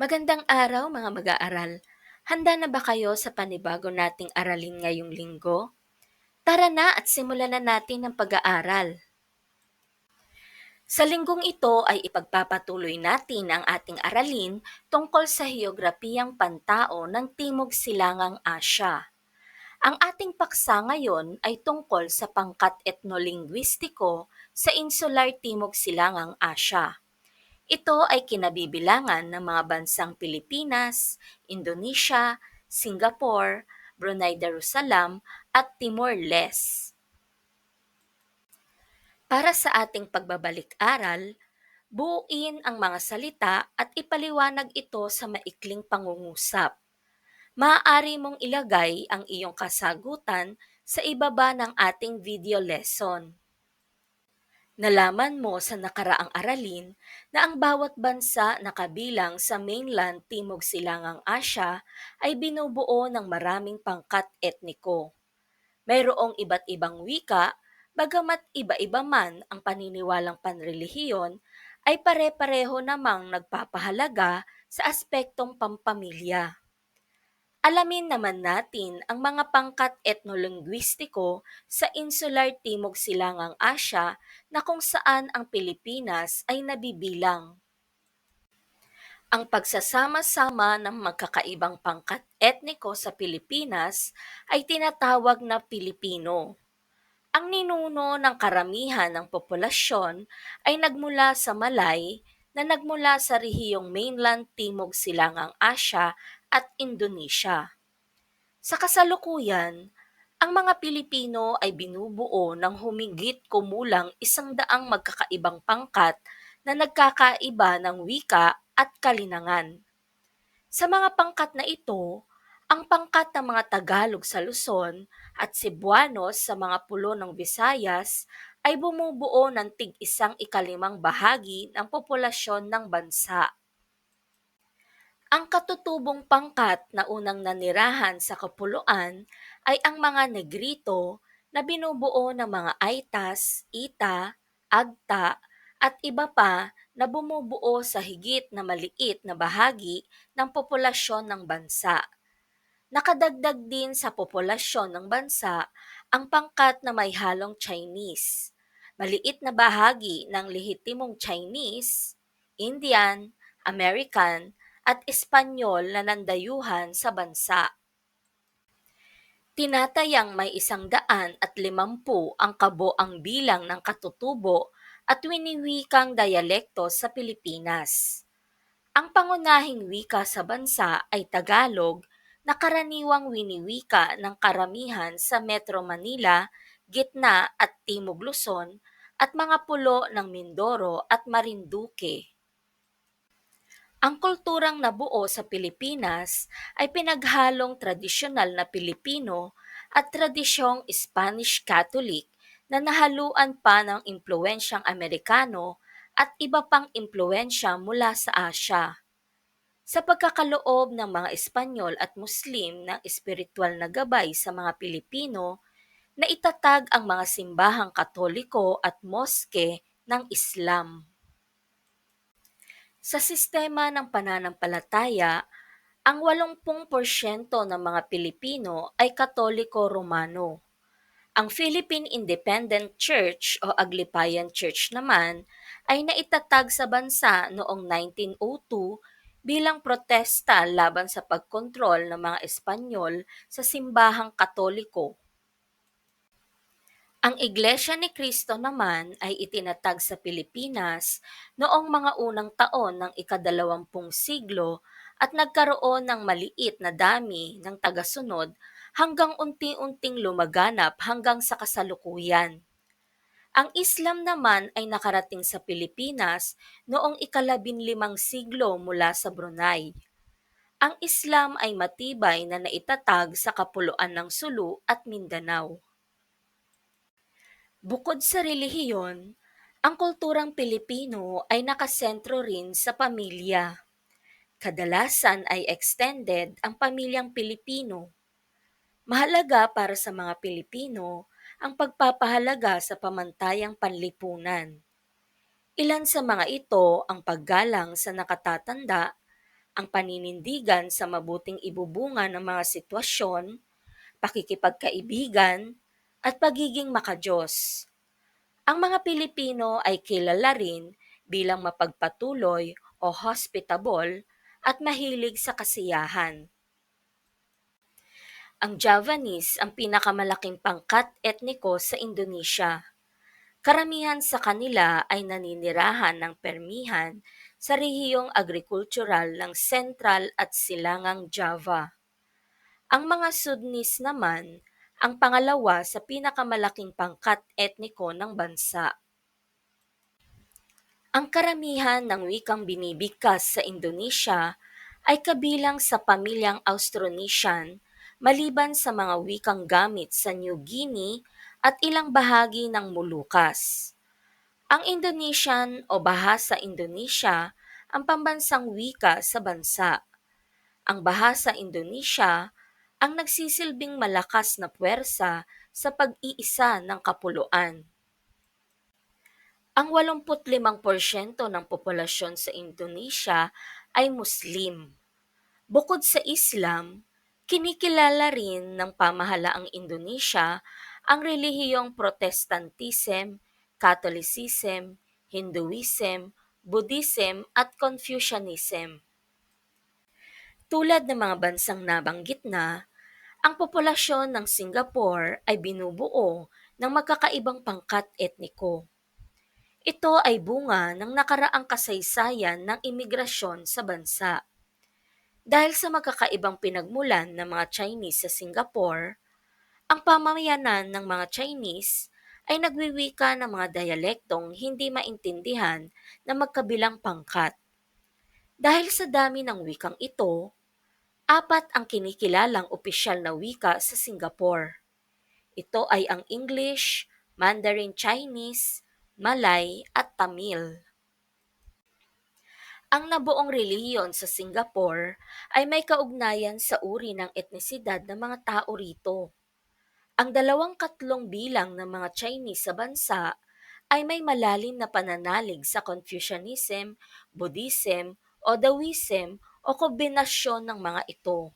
Magandang araw mga mag-aaral. Handa na ba kayo sa panibago nating aralin ngayong linggo? Tara na at simulan na natin ang pag-aaral. Sa linggong ito ay ipagpapatuloy natin ang ating aralin tungkol sa heograpiyang pantao ng Timog Silangang Asya. Ang ating paksa ngayon ay tungkol sa pangkat etnolinguistiko sa Insular Timog Silangang Asya. Ito ay kinabibilangan ng mga bansang Pilipinas, Indonesia, Singapore, Brunei Darussalam at Timor-Leste. Para sa ating pagbabalik-aral, buuin ang mga salita at ipaliwanag ito sa maikling pangungusap. Maaari mong ilagay ang iyong kasagutan sa ibaba ng ating video lesson. Nalaman mo sa nakaraang aralin na ang bawat bansa na kabilang sa mainland Timog Silangang Asya ay binubuo ng maraming pangkat etniko. Mayroong iba't ibang wika, bagamat iba-iba man ang paniniwalang panrelihiyon, ay pare-pareho namang nagpapahalaga sa aspektong pampamilya. Alamin naman natin ang mga pangkat etnolinguistiko sa Insular Timog Silangang Asya na kung saan ang Pilipinas ay nabibilang. Ang pagsasama-sama ng magkakaibang pangkat etniko sa Pilipinas ay tinatawag na Pilipino. Ang ninuno ng karamihan ng populasyon ay nagmula sa Malay na nagmula sa rehiyong mainland Timog Silangang Asya at Indonesia. Sa kasalukuyan, ang mga Pilipino ay binubuo ng humigit kumulang isang daang magkakaibang pangkat na nagkakaiba ng wika at kalinangan. Sa mga pangkat na ito, ang pangkat ng mga Tagalog sa Luzon at Cebuanos sa mga pulo ng Visayas ay bumubuo ng tig-isang ikalimang bahagi ng populasyon ng bansa. Ang katutubong pangkat na unang nanirahan sa Kapuluan ay ang mga Negrito na binubuo ng mga Aitas, Ita, Agta, at iba pa na bumubuo sa higit na maliit na bahagi ng populasyon ng bansa. Nakadagdag din sa populasyon ng bansa ang pangkat na may halong Chinese, maliit na bahagi ng lehitimong Chinese, Indian, American, at Espanyol na nandayuhan sa bansa. Tinatayang may isang daan at limampu ang kabuang bilang ng katutubo at winiwikang dialekto sa Pilipinas. Ang pangunahing wika sa bansa ay Tagalog na karaniwang winiwika ng karamihan sa Metro Manila, Gitna at Timog Luzon at mga pulo ng Mindoro at Marinduque. Ang kulturang nabuo sa Pilipinas ay pinaghalong tradisyonal na Pilipino at tradisyong Spanish Catholic na nahaluan pa ng impluensyang Amerikano at iba pang impluensya mula sa Asya. Sa pagkakaloob ng mga Espanyol at Muslim ng espiritual na gabay sa mga Pilipino, na itatag ang mga simbahang katoliko at moske ng Islam. Sa sistema ng pananampalataya, ang 80% ng mga Pilipino ay Katoliko Romano. Ang Philippine Independent Church o Aglipayan Church naman ay naitatag sa bansa noong 1902 bilang protesta laban sa pagkontrol ng mga Espanyol sa simbahang Katoliko. Ang Iglesia ni Cristo naman ay itinatag sa Pilipinas noong mga unang taon ng ikadalawampung siglo at nagkaroon ng maliit na dami ng tagasunod hanggang unti-unting lumaganap hanggang sa kasalukuyan. Ang Islam naman ay nakarating sa Pilipinas noong ikalabinlimang siglo mula sa Brunei. Ang Islam ay matibay na naitatag sa kapuluan ng Sulu at Mindanao. Bukod sa relihiyon, ang kulturang Pilipino ay nakasentro rin sa pamilya. Kadalasan ay extended ang pamilyang Pilipino. Mahalaga para sa mga Pilipino ang pagpapahalaga sa pamantayang panlipunan. Ilan sa mga ito ang paggalang sa nakatatanda, ang paninindigan sa mabuting ibubunga ng mga sitwasyon, pakikipagkaibigan, at pagiging makajos. Ang mga Pilipino ay kilala rin bilang mapagpatuloy o hospitable at mahilig sa kasiyahan. Ang Javanese ang pinakamalaking pangkat etniko sa Indonesia. Karamihan sa kanila ay naninirahan ng permihan sa rehiyong agrikultural ng Central at Silangang Java. Ang mga Sudnis naman ang pangalawa sa pinakamalaking pangkat etniko ng bansa. Ang karamihan ng wikang binibigkas sa Indonesia ay kabilang sa pamilyang Austronesian maliban sa mga wikang gamit sa New Guinea at ilang bahagi ng Molucas. Ang Indonesian o Bahasa Indonesia ang pambansang wika sa bansa. Ang Bahasa Indonesia ang nagsisilbing malakas na puwersa sa pag-iisa ng kapuluan. Ang 85% ng populasyon sa Indonesia ay Muslim. Bukod sa Islam, kinikilala rin ng pamahalaang Indonesia ang relihiyong Protestantism, Catholicism, Hinduism, Buddhism at Confucianism. Tulad ng mga bansang nabanggit na, ang populasyon ng Singapore ay binubuo ng magkakaibang pangkat etniko. Ito ay bunga ng nakaraang kasaysayan ng imigrasyon sa bansa. Dahil sa magkakaibang pinagmulan ng mga Chinese sa Singapore, ang pamamayanan ng mga Chinese ay nagwiwika ng mga dialektong hindi maintindihan ng magkabilang pangkat. Dahil sa dami ng wikang ito, apat ang kinikilalang opisyal na wika sa Singapore. Ito ay ang English, Mandarin Chinese, Malay at Tamil. Ang nabuong relihiyon sa Singapore ay may kaugnayan sa uri ng etnisidad ng mga tao rito. Ang dalawang katlong bilang ng mga Chinese sa bansa ay may malalim na pananalig sa Confucianism, Buddhism o Taoism o kombinasyon ng mga ito.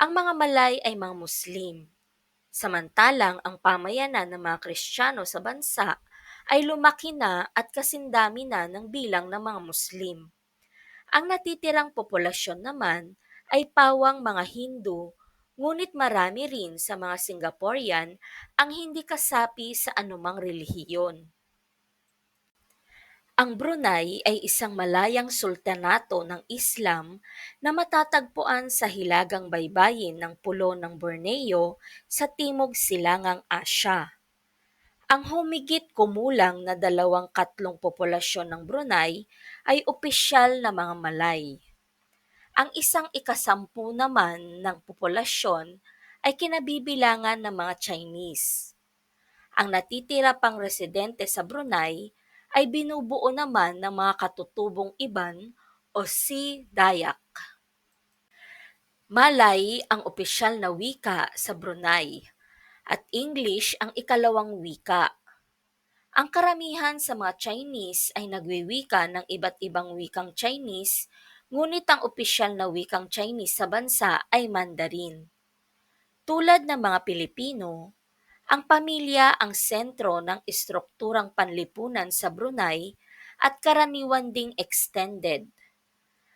Ang mga Malay ay mga Muslim. Samantalang ang pamayanan ng mga Kristiyano sa bansa ay lumaki na at kasindami na ng bilang ng mga Muslim. Ang natitirang populasyon naman ay pawang mga Hindu, ngunit marami rin sa mga Singaporean ang hindi kasapi sa anumang relihiyon. Ang Brunei ay isang malayang sultanato ng Islam na matatagpuan sa hilagang baybayin ng Pulo ng Borneo sa Timog Silangang Asya. Ang humigit kumulang na dalawang katlong populasyon ng Brunei ay opisyal na mga Malay. Ang isang ikasampu naman ng populasyon ay kinabibilangan ng mga Chinese. Ang natitira pang residente sa Brunei ay binubuo naman ng mga katutubong Iban o Si Dayak. Malay ang opisyal na wika sa Brunei at English ang ikalawang wika. Ang karamihan sa mga Chinese ay nagwiwika ng iba't ibang wikang Chinese, ngunit ang opisyal na wikang Chinese sa bansa ay Mandarin. Tulad ng mga Pilipino, ang pamilya ang sentro ng estrukturang panlipunan sa Brunei at karaniwan ding extended.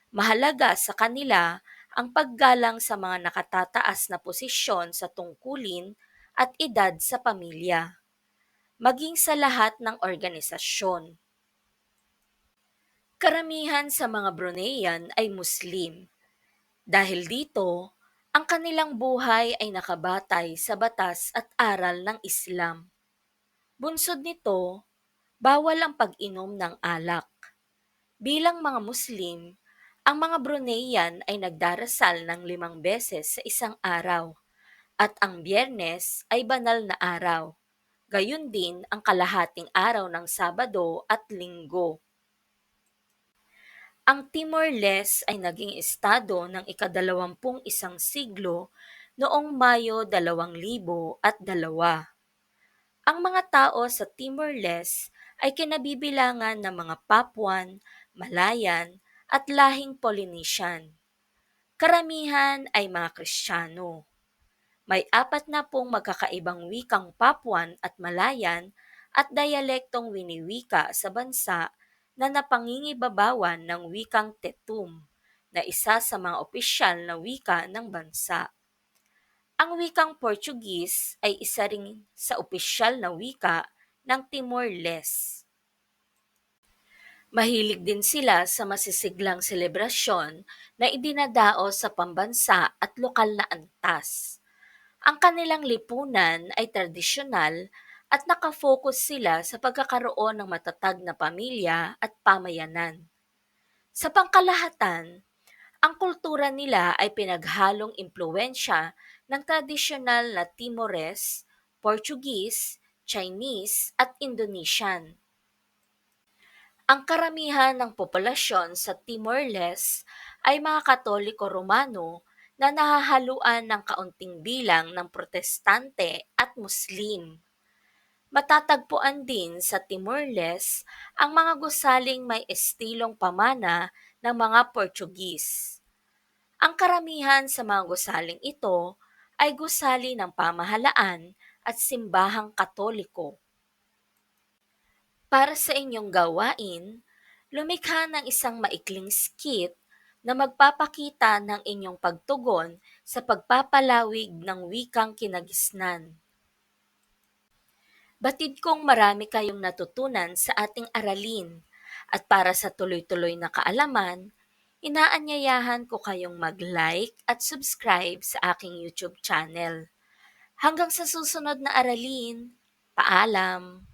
Mahalaga sa kanila ang paggalang sa mga nakatataas na posisyon sa tungkulin at edad sa pamilya, maging sa lahat ng organisasyon. Karamihan sa mga Bruneian ay Muslim. Dahil dito, ang kanilang buhay ay nakabatay sa batas at aral ng Islam. Bunsod nito, bawal ang pag-inom ng alak. Bilang mga Muslim, ang mga Bruneian ay nagdarasal ng limang beses sa isang araw at ang biyernes ay banal na araw. Gayun din ang kalahating araw ng Sabado at Linggo. Ang Timor-Leste ay naging estado ng ikadalawampung isang siglo noong Mayo 2002. Ang mga tao sa Timor-Leste ay kinabibilangan ng mga Papuan, Malayan, at lahing Polynesian. Karamihan ay mga Kristiyano. May apat na pong magkakaibang wikang Papuan at Malayan at dayalektong winiwika sa bansa na napangingibabawan ng wikang Tetum na isa sa mga opisyal na wika ng bansa. Ang wikang Portuguese ay isa ring sa opisyal na wika ng Timor-Leste. Mahilig din sila sa masisiglang selebrasyon na idinadao sa pambansa at lokal na antas. Ang kanilang lipunan ay tradisyonal at nakafocus sila sa pagkakaroon ng matatag na pamilya at pamayanan. Sa pangkalahatan, ang kultura nila ay pinaghalong impluensya ng tradisyonal na Timores, Portuguese, Chinese at Indonesian. Ang karamihan ng populasyon sa Timor-Leste ay mga Katoliko Romano na nahahaluan ng kaunting bilang ng Protestante at Muslim. Matatagpuan din sa Timor-Leste ang mga gusaling may estilong pamana ng mga Portuguese. Ang karamihan sa mga gusaling ito ay gusali ng pamahalaan at simbahang katoliko. Para sa inyong gawain, lumikha ng isang maikling skit na magpapakita ng inyong pagtugon sa pagpapalawig ng wikang kinagisnan. Batid kong marami kayong natutunan sa ating aralin at para sa tuloy-tuloy na kaalaman, inaanyayahan ko kayong mag-like at subscribe sa aking YouTube channel. Hanggang sa susunod na aralin, paalam!